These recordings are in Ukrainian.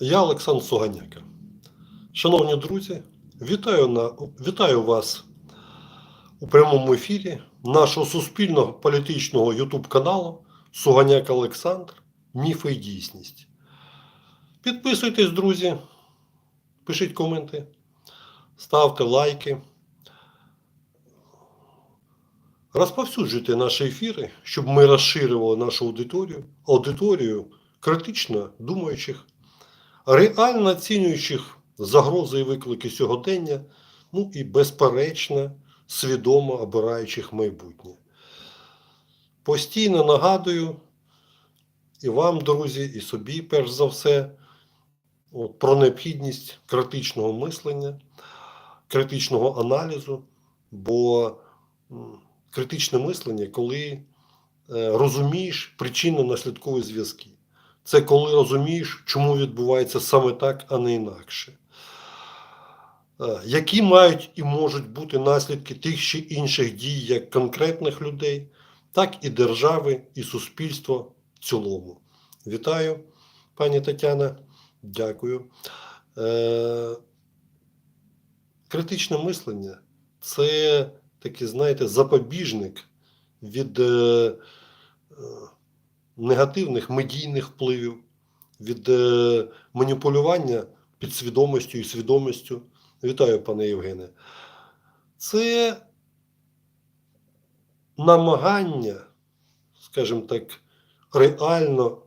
Я Олександр Суганяка. Шановні друзі, вітаю, на, вітаю вас у прямому ефірі нашого суспільного політичного YouTube каналу Суганяк Олександр. Міфи і дійсність. Підписуйтесь, друзі, пишіть коменти, ставте лайки. Розповсюджуйте наші ефіри, щоб ми розширювали нашу аудиторію, аудиторію критично думаючих, реально оцінюючих загрози і виклики сьогодення, ну і безперечно, свідомо обираючих майбутнє. Постійно нагадую і вам, друзі, і собі, перш за все, про необхідність критичного мислення, критичного аналізу, бо критичне мислення, коли е, розумієш причинно-наслідкові зв'язки. Це коли розумієш, чому відбувається саме так, а не інакше. Е, Які мають і можуть бути наслідки тих чи інших дій як конкретних людей, так і держави, і суспільства в цілому. Вітаю, пані Тетяна. Дякую. Е, Критичне мислення це такий, знаєте, запобіжник від е, негативних медійних впливів, від е, маніпулювання підсвідомістю і свідомістю. Вітаю, пане Євгене. Це намагання, скажімо так, реально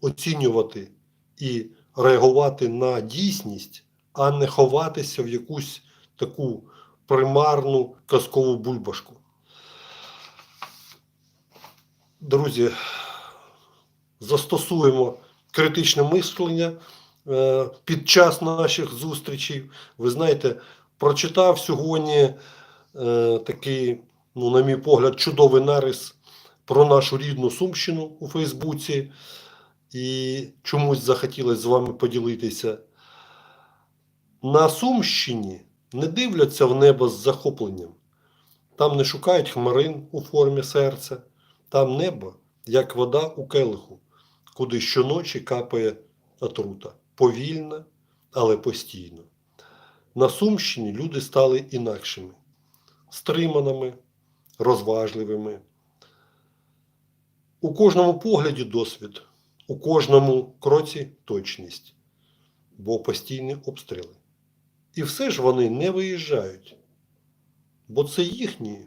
оцінювати і реагувати на дійсність, а не ховатися в якусь таку примарну казкову бульбашку. Друзі, застосуємо критичне мислення е, під час наших зустрічей. Ви знаєте, прочитав сьогодні е, такий, ну, на мій погляд, чудовий нарис про нашу рідну Сумщину у Фейсбуці. І чомусь захотілося з вами поділитися. На Сумщині не дивляться в небо з захопленням. Там не шукають хмарин у формі серця, там небо, як вода у келиху, куди щоночі капає отрута. Повільно, але постійно. На Сумщині люди стали інакшими, стриманими, розважливими. У кожному погляді досвід, у кожному кроці точність, бо постійні обстріли. І все ж вони не виїжджають, бо це їхній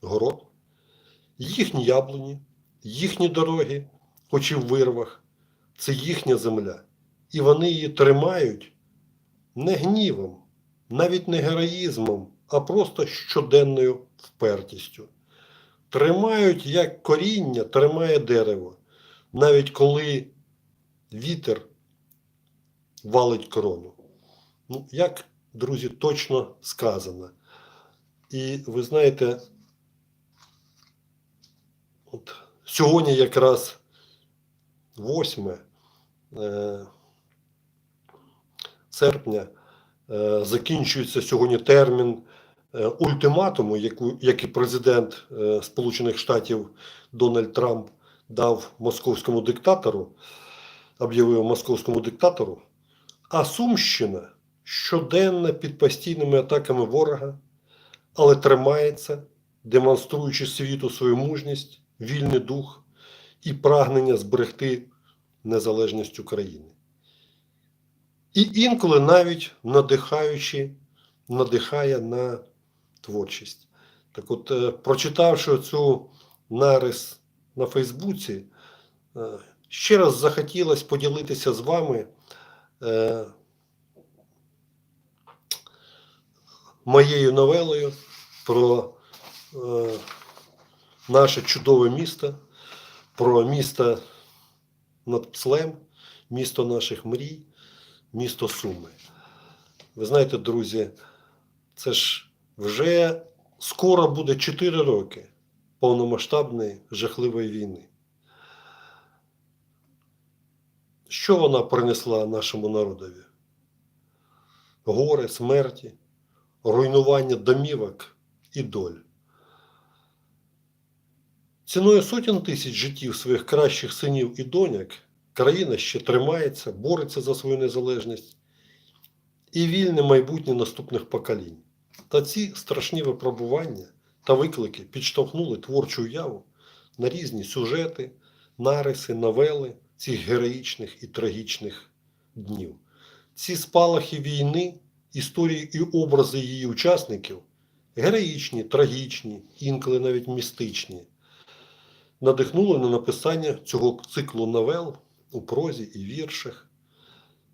город, їхні яблуні, їхні дороги, хоч і в вирвах, це їхня земля. І вони її тримають не гнівом, навіть не героїзмом, а просто щоденною впертістю. Тримають як коріння, тримає дерево, навіть коли вітер валить корону. Ну, як, друзі, точно сказано. І ви знаєте, от сьогодні якраз 8 е, серпня е, закінчується сьогодні термін е, ультиматуму, який президент Сполучених Штатів Дональд Трамп дав московському диктатору, об'явив московському диктатору, а Сумщина щоденно під постійними атаками ворога, але тримається, демонструючи світу свою мужність, вільний дух і прагнення зберегти незалежність України. І інколи навіть надихаючи, надихає на творчість. Так от, е, прочитавши цю нарис на Фейсбуці, е, ще раз захотілося поділитися з вами е, моєю новелою про наше чудове місто, про місто над Пслем, місто наших мрій, місто Суми. Ви знаєте, друзі, це ж вже скоро буде 4 роки повномасштабної жахливої війни. Що вона принесла нашому народові? Горе, смерті, руйнування домівок і доль. Ціною сотень тисяч життів своїх кращих синів і доняк країна ще тримається, бореться за свою незалежність і вільне майбутнє наступних поколінь. Та ці страшні випробування та виклики підштовхнули творчу уяву на різні сюжети, нариси, новели цих героїчних і трагічних днів. Ці спалахи війни, історії і образи її учасників героїчні, трагічні, інколи навіть містичні, надихнули на написання цього циклу новел у прозі і віршах.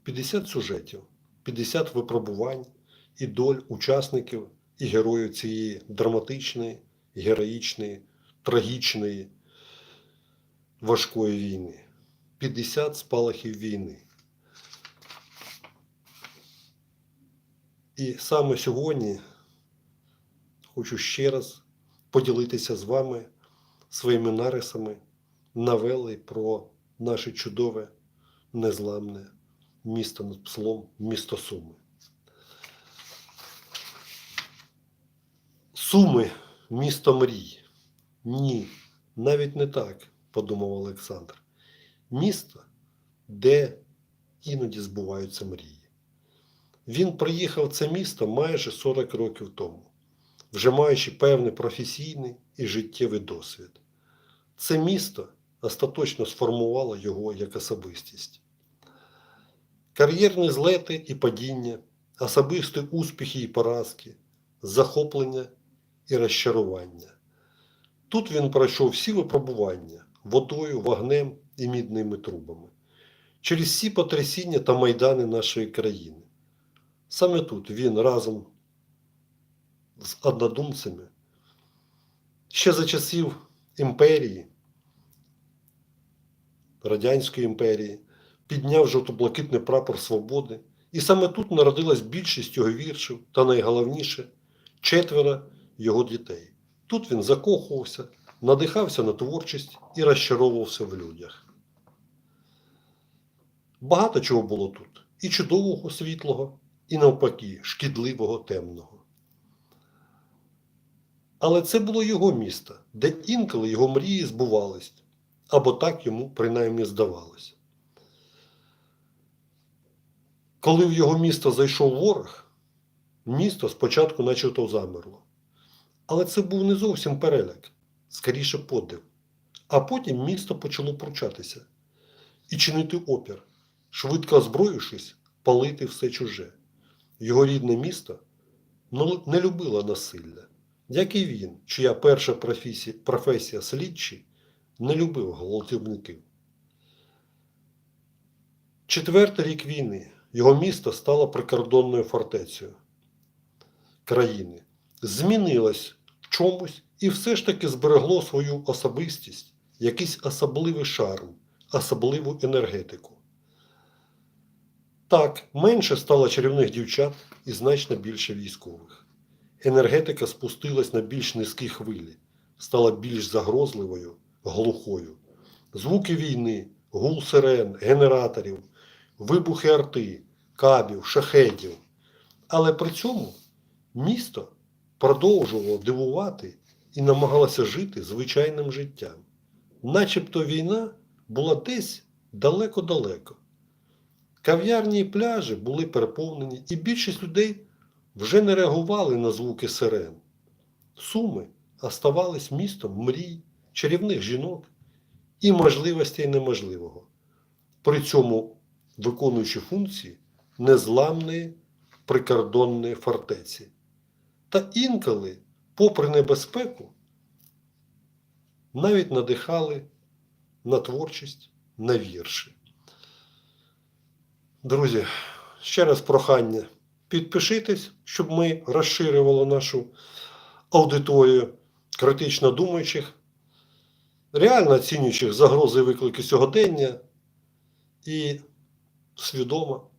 50 сюжетів, 50 випробувань і доль учасників і героїв цієї драматичної, героїчної, трагічної, важкої війни. 50 спалахів війни. І саме сьогодні хочу ще раз поділитися з вами своїми нарисами новели про наше чудове, незламне місто над пслом, місто Суми. Суми місто мрій. Ні, навіть не так, подумав Олександр. Місто, де іноді збуваються мрії. Він приїхав в це місто майже 40 років тому, вже маючи певний професійний і життєвий досвід. Це місто остаточно сформувало його як особистість. Кар'єрні злети і падіння, особисті успіхи і поразки, захоплення і розчарування. Тут він пройшов всі випробування водою, вогнем і мідними трубами, через всі потрясіння та майдани нашої країни. Саме тут він разом з однодумцями ще за часів імперії, Радянської імперії, підняв жовто-блакитний прапор свободи. І саме тут народилась більшість його віршів та найголовніше четверо його дітей. Тут він закохувався, надихався на творчість і розчаровувався в людях. Багато чого було тут: і чудового світлого, і навпаки, шкідливого темного. Але це було його місто, де інколи його мрії збувались, або так йому принаймні здавалося. Коли в його місто зайшов ворог, місто спочатку начебто замерло. Але це був не зовсім переляк, скоріше подив. А потім місто почало пручатися і чинити опір, швидко озброївшись, палити все чуже. Його рідне місто не любило насилля, як і він, чия перша професія, професія слідчий, не любив гвалтівників. Четвертий рік війни його місто стало прикордонною фортецею країни. Змінилось в чомусь і все ж таки зберегло свою особистість, якийсь особливий шарм, особливу енергетику. Так, менше стало чарівних дівчат і значно більше військових. Енергетика спустилась на більш низькі хвилі, стала більш загрозливою, глухою. Звуки війни, гул сирен, генераторів, вибухи арти, кабів, шахетів. Але при цьому місто продовжувало дивувати і намагалося жити звичайним життям. Начебто війна була десь далеко-далеко. Кав'ярні і пляжі були переповнені, і більшість людей вже не реагували на звуки сирен. Суми оставались містом мрій, чарівних жінок і можливостей неможливого, при цьому виконуючи функції незламної прикордонної фортеці. Та інколи, попри небезпеку, навіть надихали на творчість, на вірші. Друзі, ще раз прохання. Підпишитесь, щоб ми розширювали нашу аудиторію критично думаючих, реально оцінюючих загрози і виклики сьогодення і свідомо,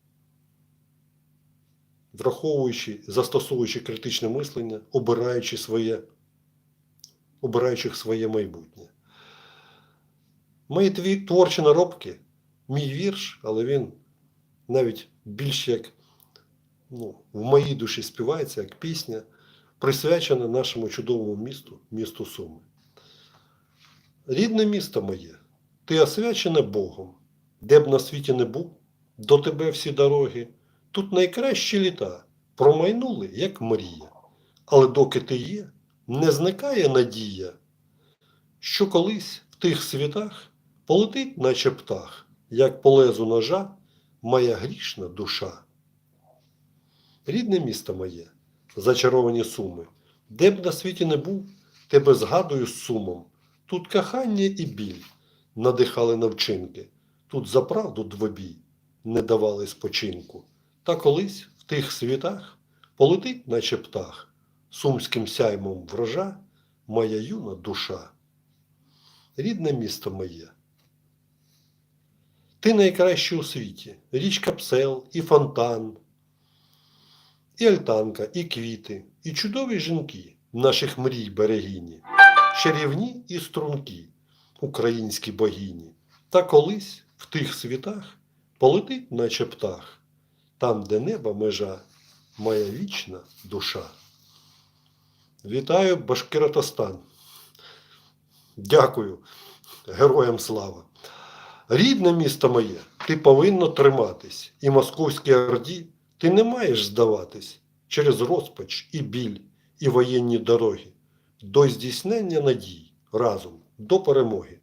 враховуючи, застосовуючи критичне мислення, обираючи своє, обираючи своє майбутнє. Мої творчі наробки, мій вірш, але він навіть більш як ну, в моїй душі співається як пісня, присвячена нашому чудовому місту, місту Суми. Рідне місто моє, ти освячене Богом, де б на світі не був, до тебе всі дороги, тут найкращі літа промайнули, як мрія. Але доки ти є, не зникає надія, що колись в тих світах полетить, наче птах, як по лезу ножа, моя грішна душа. Рідне місто моє, зачаровані суми, де б на світі не був, тебе згадую з сумом. Тут кохання і біль надихали на вчинки, тут за правду двобій не давали спочинку. Та колись в тих світах полетить, наче птах, сумським сяймом врожа, моя юна душа. Рідне місто моє. Ти найкраще у світі, річка Псел і фонтан, і альтанка, і квіти, і чудові жінки наших мрій берегині, чарівні і стрункі, українські богині. Та колись в тих світах полетить, наче птах, там, де неба межа, моя вічна душа. Вітаю Башкиротостан. Дякую, героям слава. Рідне місто моє, ти повинно триматись, і московській орді ти не маєш здаватись через розпач і біль, і воєнні дороги, до здійснення надій разом до перемоги.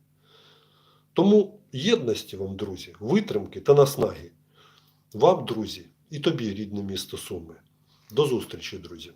Тому єдності вам, друзі, витримки та наснаги. Вам, друзі, і тобі, рідне місто Суми. До зустрічі, друзі!